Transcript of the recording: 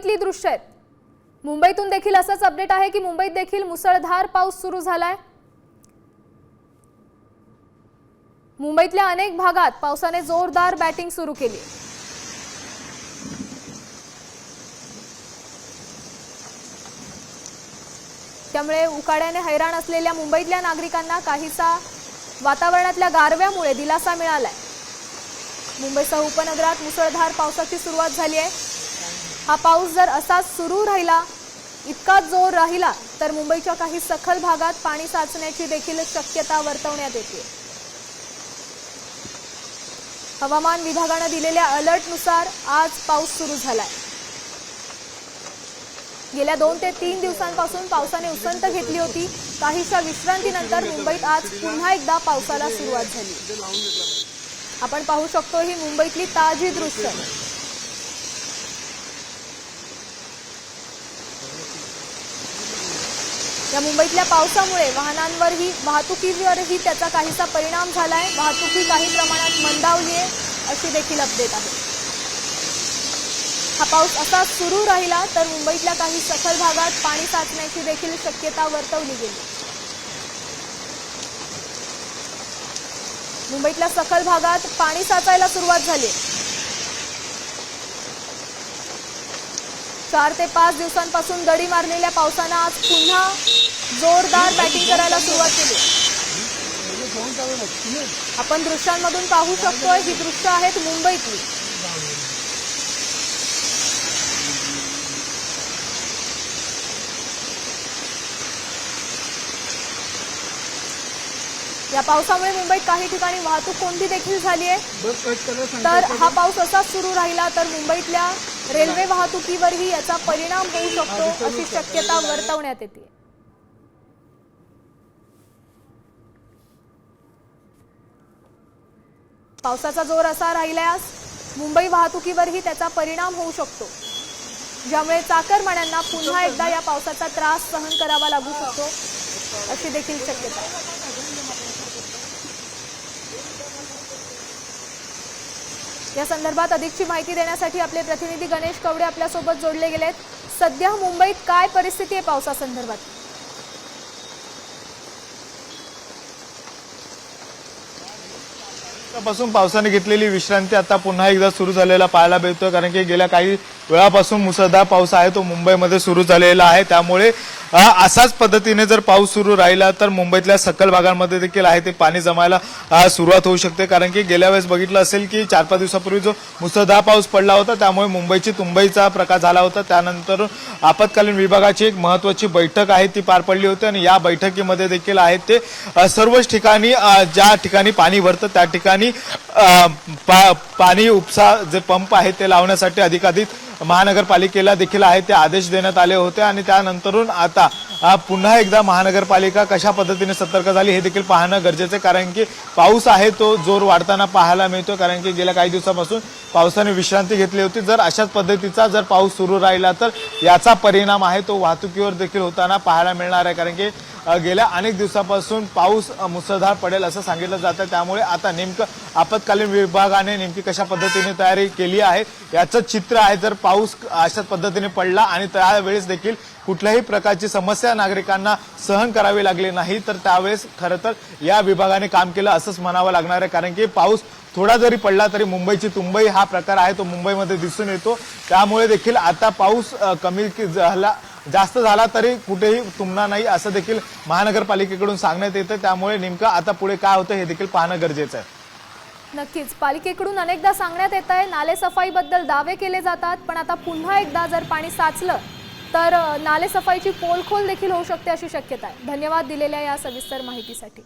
मुंबईतली दृश्य आहेत. मुंबईतून देखील असंच अपडेट आहे की मुंबईत देखील मुसळधार पाऊस सुरू झालाय. मुंबईतल्या अनेक भागात पावसाने जोरदार बॅटिंग सुरू केली. त्यामुळे उकाड्याने हैराण असलेल्या मुंबईतल्या नागरिकांना काहीसा वातावरणातल्या गारव्यामुळे दिलासा मिळालाय. मुंबईसह उपनगरात मुसळधार पावसाची सुरुवात झाली आहे. हा पाऊस जर असाच सुरू राहिला इतका जोर राहिला तर मुंबईच्या काही सखल भागात पाणी साचण्याची देखील शक्यता वर्तवण्यात येते. हवामान विभागानं दिलेल्या अलर्टनुसार आज पाऊस सुरू झालाय. गेल्या दोन ते तीन दिवसांपासून पावसाने उसंत घेतली होती. काहीशा विश्रांतीनंतर मुंबईत आज पुन्हा एकदा पावसाला सुरुवात झाली. आपण पाहू शकतो ही मुंबईतली ताजी दृश्य. या मुंबईतल्या पावसामुळे वाहनांवरही वाहतुकीवरही त्याचा काहीसा परिणाम झाला आहे वाहतुकी काही प्रमाणात मंदावली आहे अशी देखील अपडेट आहे. हा पाऊस असा सुरू राहिला तर मुंबईतल्या काही सखल भागात पाणी साचण्याची देखील शक्यता वर्तवली गेली. मुंबईतल्या सखल भागात पाणी साचायला सुरुवात झाली. चार ते पाच दिवसांपासून दडी मारलेल्या पावसानं आज पुन्हा जोरदार बॅटिंग करायला सुरुवात केली. आपण दृश्यांमधून पाहू शकतोय ही दृश्य आहेत मुंबईतली. या पावसामुळे मुंबईत काही ठिकाणी वाहतूक कोंडी देखील झाली आहे. तर हा पाऊस असाच सुरू राहिला तर मुंबईतल्या रेल्वे वाहतुकीवरही याचा परिणाम होऊ शकतो अशी शक्यता वर्तवण्यात येते. पावसाचा जोर असा राहिल्यास मुंबई वाहतुकीवरही त्याचा परिणाम होऊ शकतो. ज्यामुळे चाकरमान्यांना पुन्हा एकदा या पावसाचा त्रास सहन करावा लागू शकतो अशी देखील शक्यता या संदर्भात अधिकची माहिती देण्यासाठी आपले प्रतिनिधी गणेश कवडे आपल्यासोबत जोडले गेलेत. सध्या मुंबईत काय परिस्थिती आहे पावसासंदर्भात? पासून पावसाने घेतलेली विश्रांती आता पुन्हा एकदा सुरू झालेला पाहायला मिळतोय. कारण की गेल्या काही वेळापासून मुसळधार पाऊस आहे तो मुंबईमध्ये सुरू झालेला आहे. त्यामुळे असाच पद्धतीने जर पाऊस सुरू राहिला तर मुंबईतल्या सकल भागांमध्ये देखील आहे ते पाणी जमायला सुरुवात होऊ शकते. कारण की गेल्या वेळेस बघितलं असेल की चार पाच दिवसापूर्वी जो मुसळधार पाऊस पडला होता त्यामुळे मुंबईची तुंबईचा प्रकार झाला होता. त्यानंतर आपत्कालीन विभागाची एक महत्वाची बैठक आहे ती पार पडली होती आणि या बैठकीमध्ये देखील आहेत ते सर्वच ठिकाणी ज्या ठिकाणी पाणी भरतं त्या ठिकाणी पा- पाणी उपसा जे पंप आहे ते लावण्यासाठी अधिकाधिक महानगरपालिकेला देखील आहे ते आदेश देण्यात आले होते आणि त्यानंतरून आता पुन्हा एकदा महानगरपालिका कशा पद्धतीने सतर्क झाली हे देखील पाहणं गरजेचं आहे. कारण की पाऊस आहे तो जोर वाढताना पाहायला मिळतो कारण की गेल्या काही दिवसापासून पावसाने विश्रांती घेतली होती. जर अशाच पद्धतीचा जर पाऊस सुरू राहिला तर याचा परिणाम आहे तो वाहतुकीवर देखील होताना पाहायला मिळणार आहे. कारण की गेल्या अनेक दिवसापासून पाऊस मुसळधार पडेल असं सांगितलं जातं. त्यामुळे आता नेमकं आपत्कालीन विभागाने नेमकी कशा पद्धतीने तयारी केली आहे? याचं चित्र आहे जर पाऊस अशाच पद्धतीने पडला आणि त्यावेळेस देखील कुठल्याही प्रकारची समस्या नागरिकांना सहन करावी लागली नाही तर त्यावेळेस खरं तर या विभागाने काम केलं असंच म्हणावं लागणार आहे. कारण की पाऊस थोडा जरी पडला तरी मुंबईची तुंबई हा प्रकार आहे तो मुंबईमध्ये दिसून येतो. त्यामुळे देखील आता पाऊस कमी की झाला जास्त झाला तरी कुठेही तुंबणार नाही असं देखील महानगरपालिकेकडून सांगण्यात येतं. त्यामुळे नेमकं आता पुढे काय होतं हे देखील पाहणं गरजेचं आहे. नक्कीच पालिकेकडून अनेकदा सांगण्यात येत आहे नाले सफाईबद्दल दावे केले जातात पण आता पुन्हा एकदा जर पाणी साचलं तर नालेसफाईची नाले सफाईची पोलखोल देखील होऊ शकते अशी शक्यता आहे. धन्यवाद दिलेल्या या सविस्तर माहितीसाठी.